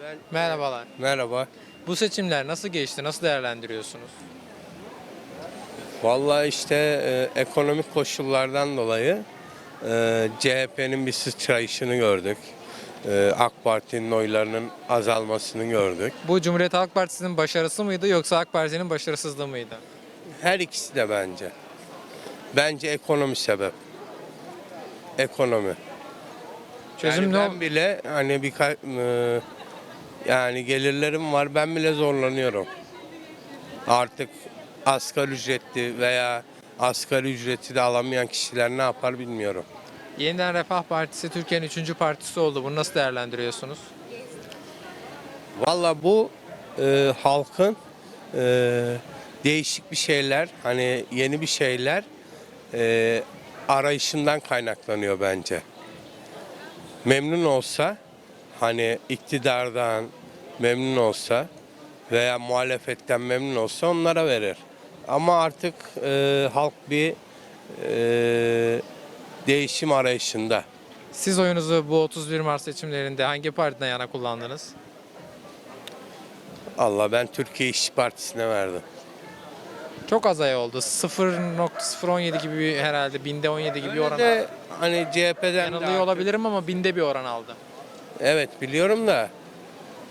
ben Merhabalar. merhaba. Bu seçimler nasıl geçti? Nasıl değerlendiriyorsunuz? Vallahi işte e, ekonomik koşullardan dolayı e, CHP'nin bir sıçrayışını gördük. E, AK Parti'nin oylarının azalmasını gördük. Bu Cumhuriyet Halk Partisi'nin başarısı mıydı yoksa AK Parti'nin başarısızlığı mıydı? Her ikisi de bence. Bence ekonomi sebep. Ekonomi. Çözüm yani ne ben bile hani birkaç e, yani gelirlerim var ben bile zorlanıyorum. Artık asgari ücretli veya asgari ücreti de alamayan kişiler ne yapar bilmiyorum. Yeniden Refah Partisi Türkiye'nin üçüncü partisi oldu. Bunu nasıl değerlendiriyorsunuz? Valla bu e, halkın e, değişik bir şeyler hani yeni bir şeyler e, arayışından kaynaklanıyor bence. Memnun olsa hani iktidardan memnun olsa veya muhalefetten memnun olsa onlara verir. Ama artık e, halk bir e, değişim arayışında. Siz oyunuzu bu 31 Mart seçimlerinde hangi partiden yana kullandınız? Allah ben Türkiye İşçi Partisi'ne verdim. Çok az ay oldu. 0.017 gibi bir, herhalde binde 17 gibi bir oran. de hani CHP'den de Yanılıyor artık- olabilirim ama binde bir oran aldı. Evet biliyorum da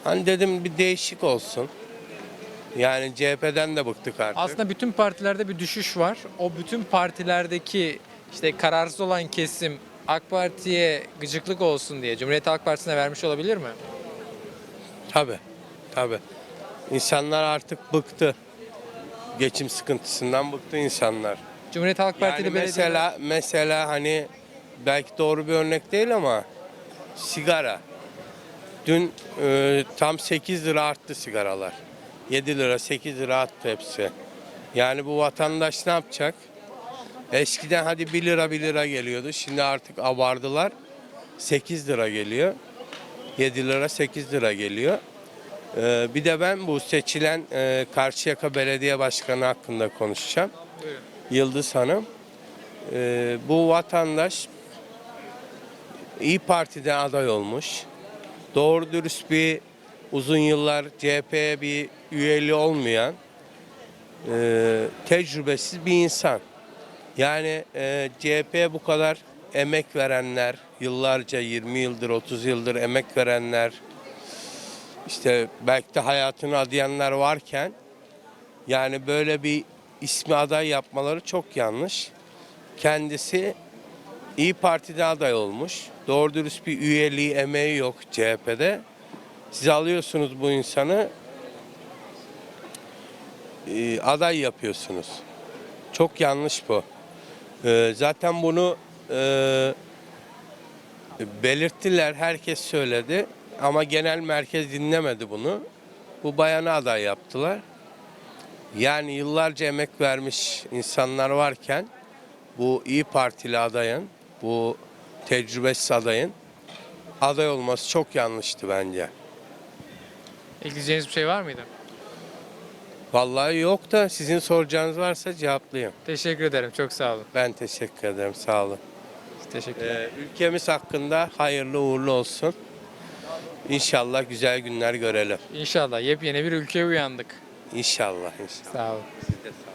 hani dedim bir değişik olsun. Yani CHP'den de bıktık artık. Aslında bütün partilerde bir düşüş var. O bütün partilerdeki işte kararsız olan kesim AK Parti'ye gıcıklık olsun diye Cumhuriyet Halk Partisi'ne vermiş olabilir mi? Tabii. Tabii. İnsanlar artık bıktı. Geçim sıkıntısından bıktı insanlar. Cumhuriyet Halk Partili Yani belediye mesela mesela hani belki doğru bir örnek değil ama sigara. Dün e, tam 8 lira arttı sigaralar. 7 lira 8 lira arttı hepsi. Yani bu vatandaş ne yapacak? Eskiden hadi 1 lira 1 lira geliyordu. Şimdi artık abardılar. 8 lira geliyor. 7 lira 8 lira geliyor. Ee, bir de ben bu seçilen e, Karşıyaka Belediye Başkanı hakkında konuşacağım. Yıldız Hanım. Ee, bu vatandaş İyi Parti'den aday olmuş. Doğru dürüst bir uzun yıllar CHP'ye bir üyeliği olmayan e, tecrübesiz bir insan. Yani e, CHP'ye bu kadar emek verenler, yıllarca 20 yıldır 30 yıldır emek verenler, işte belki de hayatını adayanlar varken yani böyle bir ismi aday yapmaları çok yanlış. Kendisi İyi Parti'de aday olmuş. Doğru dürüst bir üyeliği, emeği yok CHP'de. Siz alıyorsunuz bu insanı e, aday yapıyorsunuz. Çok yanlış bu. E, zaten bunu e, belirttiler, herkes söyledi. Ama genel merkez dinlemedi bunu. Bu bayanı aday yaptılar. Yani yıllarca emek vermiş insanlar varken bu İyi Partili adayın, bu tecrübesiz adayın aday olması çok yanlıştı bence. Ekleyeceğiniz bir şey var mıydı? Vallahi yok da sizin soracağınız varsa cevaplayayım. Teşekkür ederim. Çok sağ olun. Ben teşekkür ederim. Sağ olun. Teşekkürler. Ee, ülkemiz hakkında hayırlı uğurlu olsun. İnşallah güzel günler görelim. İnşallah yepyeni bir ülkeye uyandık. İnşallah. inşallah. Sağ olun. Siz de sağ olun.